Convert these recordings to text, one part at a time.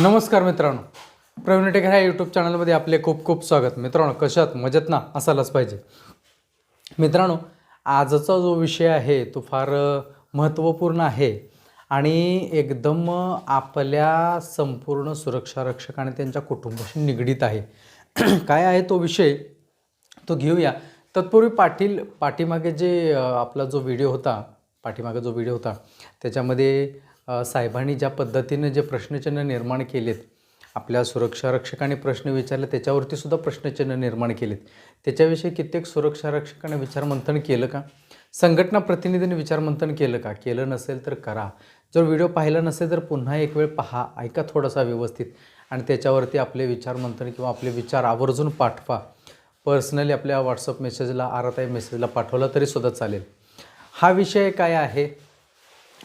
नमस्कार मित्रांनो. प्रवीण टेकर ह्या यूट्यूब चॅनलमध्ये आपले खूप खूप स्वागत. मित्रांनो कशात? मजेत ना? असायलाच पाहिजे. मित्रांनो आजचा जो विषय आहे तो फार महत्त्वपूर्ण आहे. आणि एकदम आपल्या संपूर्ण सुरक्षा रक्षक आणि त्यांच्या कुटुंबाशी निगडीत आहे. काय आहे तो विषय? तो घेऊया. तत्पूर्वी पाटील पाठीमागे जे आपला जो व्हिडिओ होता पाठीमागे जो व्हिडिओ होता त्याच्यामध्ये साहेबांनी ज्या पद्धतीनं जे प्रश्नचिन्ह निर्माण केलेत आपल्या सुरक्षा रक्षकाने प्रश्न विचारले त्याच्यावरती सुद्धा प्रश्नचिन्ह निर्माण केलेत. त्याच्याविषयी कित्येक सुरक्षा रक्षकाने विचारमंथन केलं का? संघटना प्रतिनिधींनी विचारमंथन केलं का? केलं नसेल तर करा. जर व्हिडिओ पाहिला नसेल तर पुन्हा एक वेळ पहा ऐका थोडासा व्यवस्थित. आणि त्याच्यावरती आपले विचारमंथन किंवा आपले विचार आवर्जून पाठवा. पर्सनली आपल्या व्हॉट्सअप मेसेजला आरताई मेसेजला पाठवला तरीसुद्धा चालेल. हा विषय काय आहे?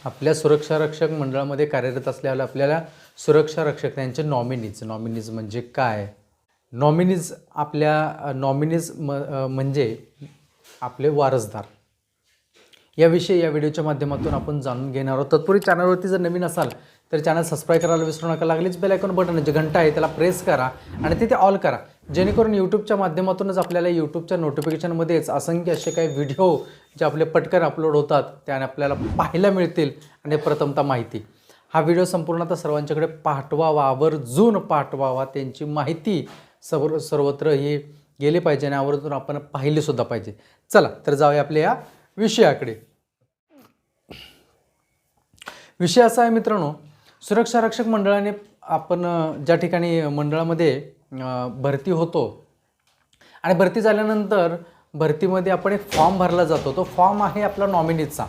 आपल्या सुरक्षा रक्षक मंडळामध्ये कार्यरत असल्यावर आपल्याला सुरक्षा रक्षक त्यांचे नॉमिनीज नॉमिनीज म्हणजे काय? नॉमिनीज आपल्या नॉमिनीज म म्हणजे आपले वारसदार. याविषयी या व्हिडिओच्या माध्यमातून आपण जाणून घेणार आहोत. तत्पूर्वी चॅनलवरती जर नवीन असाल तर चॅनल सबस्क्राईब करायला विसरू नका. लागलीच बेल आयकॉन बटन जे घंटा आहे त्याला प्रेस करा आणि तिथे ऑल करा. जेणेकरून यूट्यूबच्या माध्यमातूनच आपल्याला यूट्यूबच्या नोटिफिकेशनमध्येच असंख्य असे काही व्हिडिओ जे आपले पटकन अपलोड होतात त्याने आपल्याला पाहायला मिळतील आणि प्रथमतः माहिती. हा व्हिडिओ संपूर्णतः सर्वांच्याकडे पाठवावा आवर्जून पाठवावा त्यांची माहिती सर्व सर्वत्र ही गेली पाहिजे आणि आवर्जून आपण पाहिलीसुद्धा पाहिजे. चला तर जाऊया आपल्या या विषयाकडे. विषय असा आहे मित्रांनो सुरक्षा रक्षक मंडळाने आपण ज्या ठिकाणी मंडळामध्ये भरती होतो आणि भरती झाल्यानंतर भरतीमध्ये आपण एक फॉर्म भरला जातो. तो फॉर्म आहे आपला नॉमिनीचा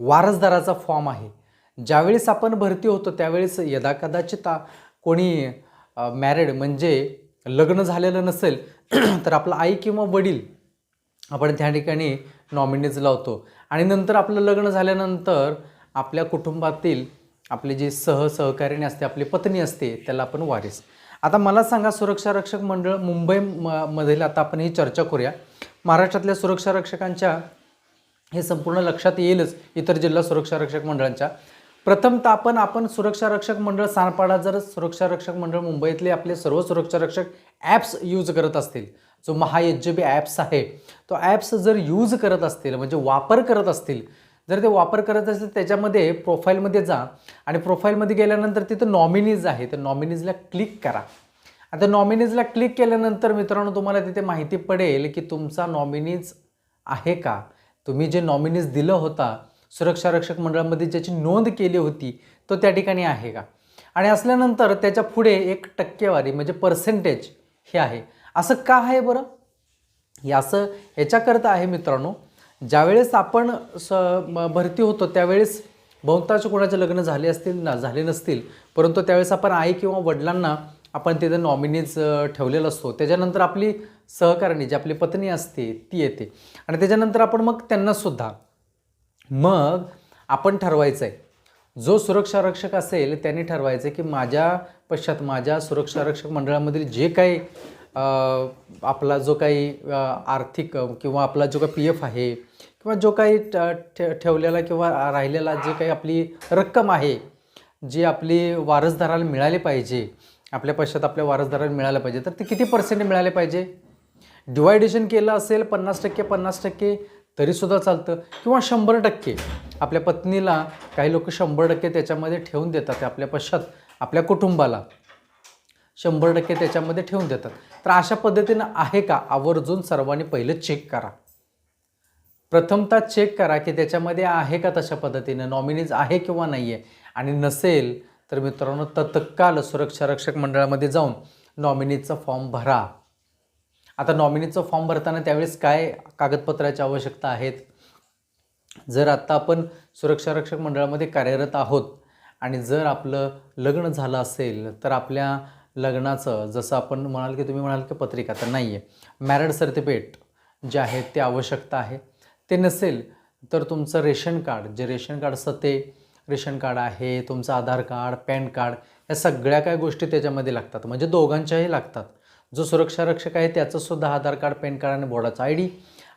वारसदाराचा फॉर्म आहे. ज्यावेळेस आपण भरती होतो त्यावेळेस यदा कदाचित कोणी मॅरिड म्हणजे लग्न झालेलं नसेल तर आपला आई किंवा वडील आपण त्या ठिकाणी नॉमिनीज लावतो. आणि नंतर आपलं लग्न झाल्यानंतर आपल्या कुटुंबातील आपले जे सह सहकारिणी असते आपली पत्नी असते त्याला आपण वारीस. आता मला सांगा सुरक्षा रक्षक मंडळ मुंबई म मधील आता आपण ही चर्चा करूया. महाराष्ट्रातल्या सुरक्षा रक्षकांच्या हे संपूर्ण लक्षात येईलच इतर जिल्हा सुरक्षा रक्षक मंडळांच्या. प्रथमतः आपण आपण सुरक्षा रक्षक मंडळ सानपाडा जर सुरक्षा रक्षक मंडळ मुंबईतले आपले सर्व सुरक्षा रक्षक ॲप्स यूज करत असतील जो महायज्य बी ॲप्स आहे तो ॲप्स जर यूज करत असतील म्हणजे वापर करत असतील जर ते वापर करत असेल त्याच्यामध्ये प्रोफाईलमध्ये जा. आणि प्रोफाईलमध्ये गेल्यानंतर तिथं नॉमिनीज आहे. तर नॉमिनीजला क्लिक करा. आता नॉमिनीजला क्लिक केल्यानंतर मित्रांनो तुम्हाला तिथे माहिती पडेल की तुमचा नॉमिनीज आहे का? तुम्ही जे नॉमिनीज दिलं होता सुरक्षा रक्षक मंडळामध्ये ज्याची नोंद केली होती तो त्या ठिकाणी आहे का? आणि असल्यानंतर त्याच्या पुढे एक टक्केवारी म्हणजे पर्सेंटेज हे आहे. असं का आहे बरं? याचं असं ह्याच्याकरता आहे मित्रांनो ज्यावेळेस आपण स म- भरती होतो त्यावेळेस बहुतांश कोणाचे लग्न झाले असतील ना झाले नसतील परंतु त्यावेळेस आपण आई किंवा वडिलांना आपण तिथे नॉमिनीज ठेवलेला ठेवलेलं असतो. त्याच्यानंतर आपली सहकारिणी जी आपली पत्नी असते ती येते. आणि त्याच्यानंतर आपण मग त्यांनासुद्धा मग आपण ठरवायचं आहे जो सुरक्षा रक्षक असेल त्यांनी ठरवायचं की माझ्या पश्चात माझ्या सुरक्षा रक्षक मंडळामधील जे काही आपला जो काही आर्थिक किंवा आपला जो काही पी एफ आहे किंवा जो काही ट- ठे ठेवलेला किंवा राहिलेला जे काही आपली रक्कम आहे जी आपली वारसदाराला मिळाली पाहिजे आपल्या पश्चात आपल्या वारसदाराला मिळालं पाहिजे तर ते किती पर्सेंट मिळाले पाहिजे? डिवायडेशन केलं असेल पन्नास टक्के पन्नास टक्के तरीसुद्धा चालतं. किंवा शंभर टक्के आपल्या पत्नीला काही लोक शंभर टक्के त्याच्यामध्ये ठेवून देतात आपल्या पश्चात आपल्या कुटुंबाला. शंभर टक्के त्याच्यामध्ये ठेवून देतात. तर अशा पद्धतीनं आहे का? आवर्जून सर्वांनी पहिलं चेक करा. प्रथमतः चेक करा की त्याच्यामध्ये आहे का तशा पद्धतीनं नॉमिनीज आहे किंवा नाही आहे आणि नसेल तर मित्रांनो तत्काल सुरक्षा रक्षक मंडळामध्ये जाऊन नॉमिनीचा फॉर्म भरा. आता नॉमिनीचा फॉर्म भरताना त्यावेळेस काय कागदपत्राची आवश्यकता आहेत? जर आत्ता आपण सुरक्षा रक्षक मंडळामध्ये कार्यरत आहोत आणि जर आपलं लग्न झालं असेल तर आपल्या लग्नाचं जसं आपण म्हणाल की तुम्ही म्हणाल की पत्रिका तर नाही आहे मॅरिड सर्टिफिकेट जे आहे ते आवश्यकता आहे. ते नसेल तर तुमचं रेशन कार्ड जे रेशन कार्ड असतं ते रेशन कार्ड आहे तुमचं आधार कार्ड पॅन कार्ड या सगळ्या काय गोष्टी त्याच्यामध्ये लागतात. म्हणजे दोघांच्याही लागतात. जो सुरक्षा रक्षक आहे त्याचंसुद्धा आधार कार्ड पॅन कार्ड आणि बोर्डाचा आय डी.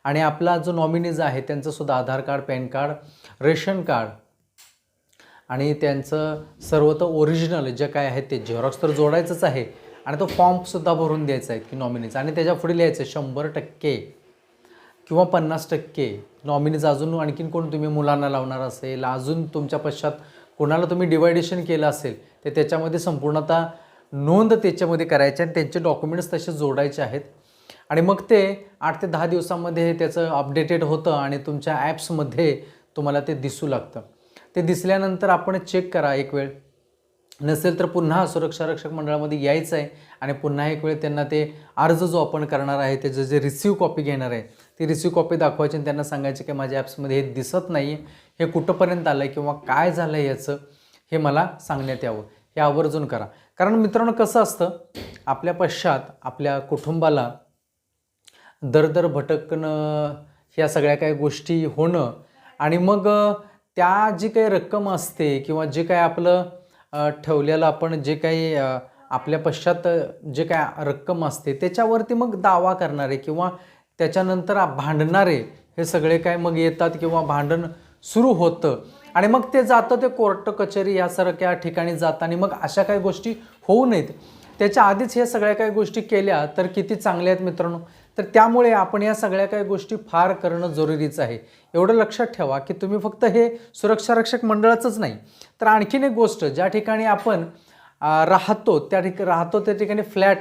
आणि आपला जो नॉमिनीज आहे त्यांचंसुद्धा Aadhaar card PAN card ration card. आणि त्यांचं सर्व तर ओरिजिनल जे काय आहे ते झेरॉक्स तर जोडायचंच आहे. आणि तो फॉर्मसुद्धा भरून द्यायचा आहे की नॉमिनीचा आणि त्याच्या पुढे लिहायचं आहे शंभर टक्के. किंवा पन्नास टक्के. नॉमिनीज अजून आणखीन कोण तुम्ही मुलांना लावणार असेल? अजून तुमच्या पश्चात कोणाला तुम्ही डिवायडेशन केलं असेल? तर त्याच्यामध्ये संपूर्णतः नोंद त्याच्यामध्ये करायची आणि त्यांचे डॉक्युमेंट्स तसे जोडायचे आहेत. आणि मग ते आठ ते दहा दिवसामध्ये त्याचं अपडेटेड होतं आणि तुमच्या ॲप्समध्ये तुम्हाला ते दिसू लागतं. ते दिसल्यानंतर आपण चेक करा एक वेळ. नसेल तर पुन्हा सुरक्षा रक्षक मंडळामध्ये यायचं आहे आणि पुन्हा एक वेळ त्यांना ते अर्ज जो आपण करणार आहे त्याचं जे रिसिव्ह कॉपी घेणार आहे ती रिसिव्ह कॉपी दाखवायची आणि त्यांना सांगायचे की माझ्या ॲप्समध्ये हे दिसत नाही हे कुठंपर्यंत आलं आहे किंवा काय झालं आहे याचं हे मला सांगण्यात यावं. हे आवर्जून करा. कारण मित्रांनो कसं असतं? आपल्या पश्चात आपल्या कुटुंबाला दर दर भटकणं ह्या सगळ्या काही गोष्टी होणं आणि मग त्या जी काही रक्कम असते किंवा जे काही आपलं ठेवलेलं आपण जे काही आपल्या पश्चात जे काय रक्कम असते त्याच्यावरती मग दावा करणारे किंवा त्याच्यानंतर भांडणारे हे सगळे काय मग येतात किंवा भांडण सुरू होतं. आणि मग ते जातं ते कोर्ट कचेरी यासारख्या ठिकाणी जातं आणि मग अशा काही गोष्टी होऊ नयेत. त्याच्या आधीच हे सगळ्या काही गोष्टी केल्या तर किती चांगल्या आहेत मित्रांनो? तर त्यामुळे आपण या सगळ्या काही गोष्टी फार करणं जरुरीचं आहे. एवढं लक्षात ठेवा की तुम्ही फक्त हे सुरक्षा रक्षक मंडळाचंच नाही. तर आणखीन एक गोष्ट ज्या ठिकाणी आपण राहतो त्या ठिकाणी राहतो त्या ठिकाणी फ्लॅट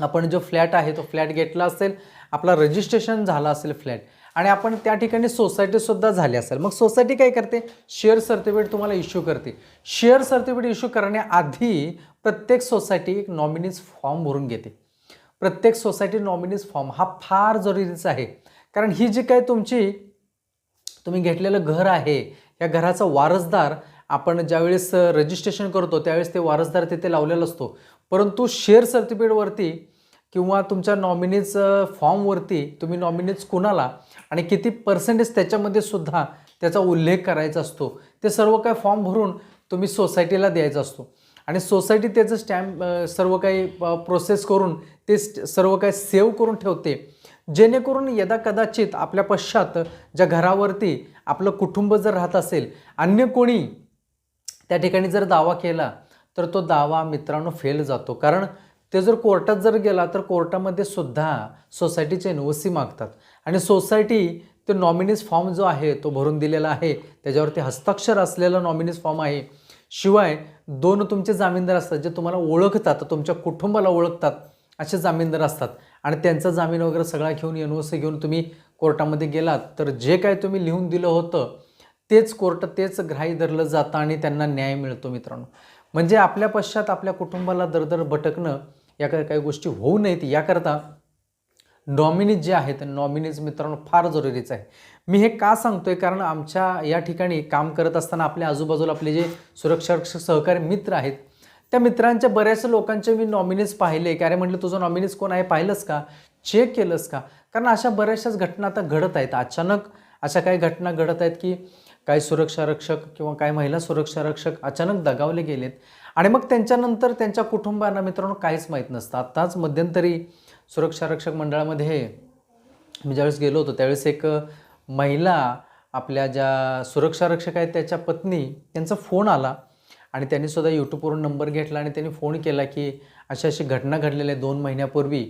आपण जो फ्लॅट आहे तो फ्लॅट घेतला असेल आपला रजिस्ट्रेशन झालं असेल फ्लॅट आणि आपण त्या ठिकाणी सोसायटीसुद्धा झाली असेल. मग सोसायटी काय करते? शेअर सर्टिफिकेट तुम्हाला इश्यू करते. शेअर सर्टिफिकेट इश्यू करण्याआधी प्रत्येक सोसायटी एक नॉमिनीज फॉर्म भरून घेते. प्रत्येक सोसायटी नॉमिनीज फॉर्म हा फार जरुरीचा आहे. कारण ही जी काय तुमची तुम्ही घेतलेलं घर आहे या घराचा वारसदार आपण ज्यावेळेस रजिस्ट्रेशन करतो त्यावेळेस ते वारसदार तिथे लावलेला असतो. परंतु शेअर सर्टिफिकेटवरती किंवा तुमच्या नॉमिनीज फॉर्मवरती तुम्ही नॉमिनीज कुणाला आणि किती पर्सेंटेज त्याच्यामध्ये सुद्धा त्याचा उल्लेख करायचा असतो. ते सर्व काय फॉर्म भरून तुम्ही सोसायटीला द्यायचा असतो. आणि सोसायटी त्याचं स्टॅम्प सर्व काही प्रोसेस करून ते सर्व काही सेव्ह करून ठेवते. जेणेकरून यदा कदाचित आपल्या पश्चात ज्या घरावरती आपलं कुटुंब जर राहत असेल अन्य कोणी त्या ठिकाणी जर दावा केला तर तो दावा मित्रांनो फेल जातो. कारण ते जर कोर्टात जर गेला तर कोर्टामध्ये सुद्धा सोसायटीचे एन ओ सी मागतात. आणि सोसायटी ते नॉमिनीज फॉर्म जो आहे तो भरून दिलेला आहे. त्याच्यावरती हस्ताक्षर असलेला नॉमिनीज फॉर्म आहे. शिवाय दोन तुमचे जामीनदार असतात जे तुम्हाला ओळखतात तुमच्या कुटुंबाला ओळखतात असे जामीनदार असतात. आणि त्यांचा जामीन वगैरे सगळा घेऊन एन ओ सी घेऊन तुम्ही कोर्टामध्ये गेलात तर जे काय तुम्ही लिहून दिलं होतं तेच कोर्ट तेच ग्राही धरलं जातं आणि त्यांना न्याय मिळतो मित्रांनो. म्हणजे आपल्या पश्चात आपल्या कुटुंबाला दरदर भटकणं या काही काही गोष्टी होऊ नयेत याकरता नॉमिनीज जे आहेत नॉमिनीज मित्रांनो फार जरुरीचं आहे. मी हे का सांगतोय? कारण आमच्या या ठिकाणी काम करत असताना आपल्या आजूबाजूला आपले जे सुरक्षा रक्षक सहकारी मित्र आहेत त्या मित्रांच्या बऱ्याच लोकांचे मी नॉमिनीज पाहिले. की अरे म्हटलं तुझं नॉमिनीज कोण आहे? पाहिलंस का? चेक केलंस का? कारण अशा बऱ्याचशाच घटना आता घडत आहेत. अचानक अशा काही घटना घडत आहेत की काही सुरक्षा रक्षक किंवा काही महिला सुरक्षा रक्षक अचानक दगावले गेलेत. आणि मग त्यांच्यानंतर त्यांच्या कुटुंबांना मित्रांनो काहीच माहीत नसतं. आत्ताच मध्यंतरी सुरक्षा रक्षक मंडळामध्ये मी ज्यावेळेस गेलो होतो त्यावेळेस एक महिला आपल्या ज्या सुरक्षा रक्षक आहेत त्याच्या पत्नी त्यांचा फोन आला आणि त्यांनी सुद्धा यूट्यूबवरून नंबर घेतला आणि त्यांनी फोन केला की अशी अशी घटना घडलेली आहे दोन महिन्यापूर्वी.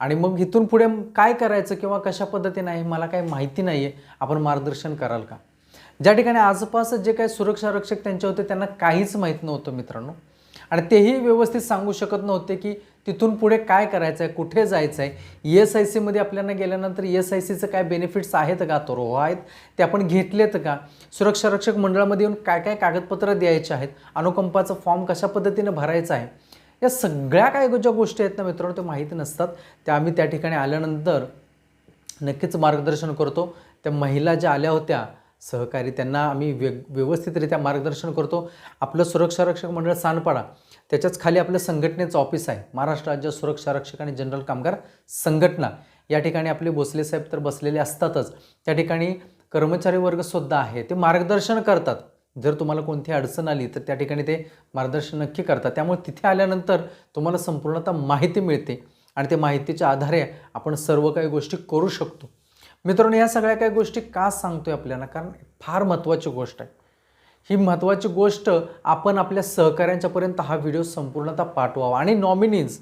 आणि मग इथून पुढे काय करायचं किंवा कशा पद्धतीने आहे मला काही माहिती नाही आहे आपण मार्गदर्शन कराल का? ज्या ठिकाणी आसपास जे काही सुरक्षा रक्षक त्यांचे होते त्यांना काहीच माहीत नव्हतं मित्रांनो. आणि तेही व्यवस्थित सांगू शकत नव्हते की तिथून पुढे काय करायचं आहे कुठे जायचं आहे एस आय सीमध्ये आपल्याला गेल्यानंतर एस आय सीचं काय बेनिफिट्स आहेत का तो हो आहेत ते आपण घेतलेत का? सुरक्षा रक्षक मंडळामध्ये येऊन काय काय कागदपत्रं द्यायचे आहेत अनुकंपाचं फॉर्म कशा पद्धतीने भरायचा आहे या सगळ्या काय ज्या गोष्टी आहेत ना मित्रांनो त्या माहिती नसतात. त्या आम्ही त्या ठिकाणी आल्यानंतर नक्कीच मार्गदर्शन करतो. त्या महिला ज्या आल्या होत्या सहकारी त्यांना आम्ही व्य व्यवस्थितरित्या मार्गदर्शन करतो. आपलं सुरक्षा रक्षक मंडळ सानपाडा त्याच्याच खाली आपलं संघटनेचं ऑफिस आहे. महाराष्ट्र राज्य सुरक्षा रक्षक आणि जनरल कामगार संघटना. या ठिकाणी आपले भोसले साहेब तर बसलेले असतातच. त्या ठिकाणी कर्मचारी वर्गसुद्धा आहे. ते मार्गदर्शन करतात. जर तुम्हाला कोणती अडचण आली तर त्या ठिकाणी ते मार्गदर्शन नक्की करतात. त्यामुळे तिथे आल्यानंतर तुम्हाला संपूर्णतः माहिती मिळते. आणि त्या माहितीच्या आधारे आपण सर्व काही गोष्टी करू शकतो. मित्रांनो या सगळ्या काही गोष्टी का सांगतोय आपल्याला? कारण फार महत्त्वाची गोष्ट आहे. ही महत्त्वाची गोष्ट आपण आपल्या सहकाऱ्यांच्यापर्यंत हा व्हिडिओ संपूर्णतः पाठवावा. आणि नॉमिनीज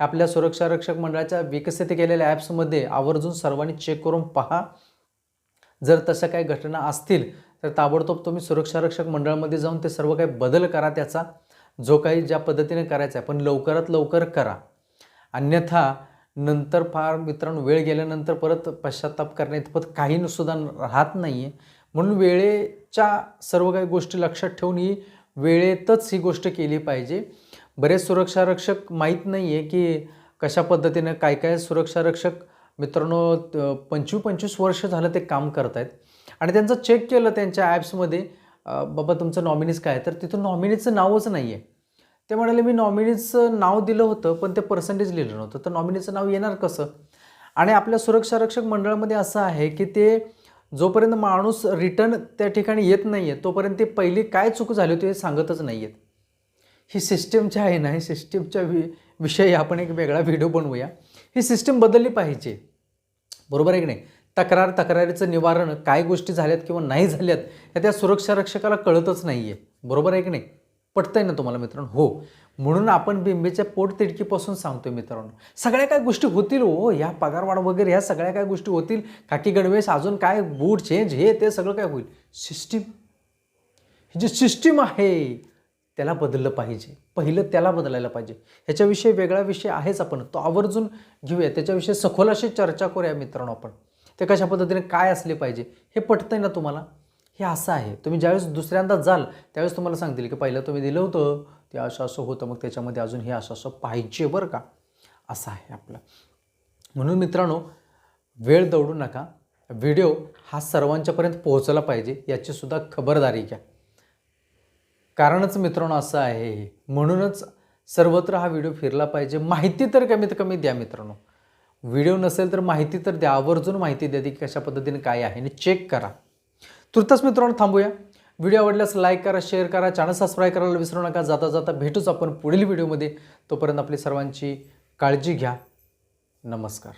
आपल्या सुरक्षा रक्षक मंडळाच्या विकसित केलेल्या ॲप्समध्ये आवर्जून सर्वांनी चेक करून पहा. जर तशा काही घटना असतील तर ताबडतोब तुम्ही सुरक्षा रक्षक मंडळामध्ये जाऊन ते सर्व काही बदल करा त्याचा. जो काही ज्या पद्धतीने करायचा आहे पण लवकरात लवकर करा. अन्यथा नंतर फार मित्रांनो वेळ गेल्यानंतर परत पश्चाताप करण्याइतपत काही सुद्धा राहत नाही आहे म्हणून वेळेच्या सर्व काही गोष्टी लक्षात ठेवून ही वेळेतच ही गोष्ट केली पाहिजे. बरेच सुरक्षारक्षक माहीत नाही आहे की कशा पद्धतीनं काय काय सुरक्षारक्षक मित्रांनो पंचवीस पंचवीस वर्ष झालं ते काम करत आहेत आणि त्यांचं चेक केलं त्यांच्या ॲप्समध्ये बाबा तुमचं नॉमिनीज काय आहे? तर तिथं नॉमिनीचं नावच नाही आहे ते म्हणाले मी नॉमिनीचं नाव दिलं होतं पण ते पर्सेंटेज लिहिलं नव्हतं. तर नॉमिनीचं नाव येणार कसं? आणि आपल्या सुरक्षा रक्षक मंडळामध्ये असं आहे की ते जोपर्यंत माणूस रिटर्न त्या ठिकाणी येत नाही आहे तोपर्यंत ते पहिली काय चूक झाली होती हे सांगतच नाही आहेत ही सिस्टीमची आहे ना ही सिस्टीमच्या वि विषयी आपण एक वेगळा व्हिडिओ बनवूया. ही सिस्टीम बदलली पाहिजे. बरोबर आहे की नाही? तक्रार तक्रारीचं निवारण काय गोष्टी झाल्यात किंवा नाही झाल्यात हे त्या सुरक्षा रक्षकाला कळतच नाही आहे बरोबर आहे की नाही? पटतंय ना तुम्हाला मित्रांनो? हो. म्हणून आपण बिंबेच्या पोटतिडकीपासून सांगतोय मित्रांनो. सगळ्या काय गोष्टी होतील हो? ह्या पगारवाढ वगैरे ह्या सगळ्या काय गोष्टी होतील? काकी गणवेश अजून काय? बूट चेंज हे ते सगळं काय होईल? सिस्टीम ही जी सिस्टीम आहे त्याला बदललं पाहिजे. पहिलं त्याला बदलायला पाहिजे. ह्याच्याविषयी वेगळा विषय आहेच आपण. तो आवर्जून घेऊया. त्याच्याविषयी सखोल अशी चर्चा करूया मित्रांनो आपण. ते कशा पद्धतीने काय असले पाहिजे हे पटतंय ना तुम्हाला? हे असं आहे. तुम्ही ज्यावेळेस दुसऱ्यांदा जाल त्यावेळेस तुम्हाला सांगतील की पहिलं तुम्ही दिलं होतं ते असं असं होतं मग त्याच्यामध्ये अजून हे असं असं पाहिजे बरं का? असं आहे आपलं. म्हणून मित्रांनो वेळ दौडू नका. व्हिडिओ हा सर्वांच्यापर्यंत पोहोचला पाहिजे याची सुद्धा खबरदारी घ्या. कारणच मित्रांनो असं आहे. म्हणूनच सर्वत्र हा व्हिडिओ फिरला पाहिजे. माहिती तर कमीत कमी द्या मित्रांनो. व्हिडिओ नसेल तर माहिती तर द्या. आवर्जून माहिती द्या की कशा पद्धतीने काय आहे आणि चेक करा. तुर्तास मित्रांनो थांबूया. व्हिडिओ आवडल्यास लाईक करा शेअर करा चॅनल सबस्क्राईब करायला विसरू नका. जाता जाता भेटूच आपण पुढील व्हिडिओमध्ये. तोपर्यंत आपली सर्वांची काळजी घ्या. नमस्कार.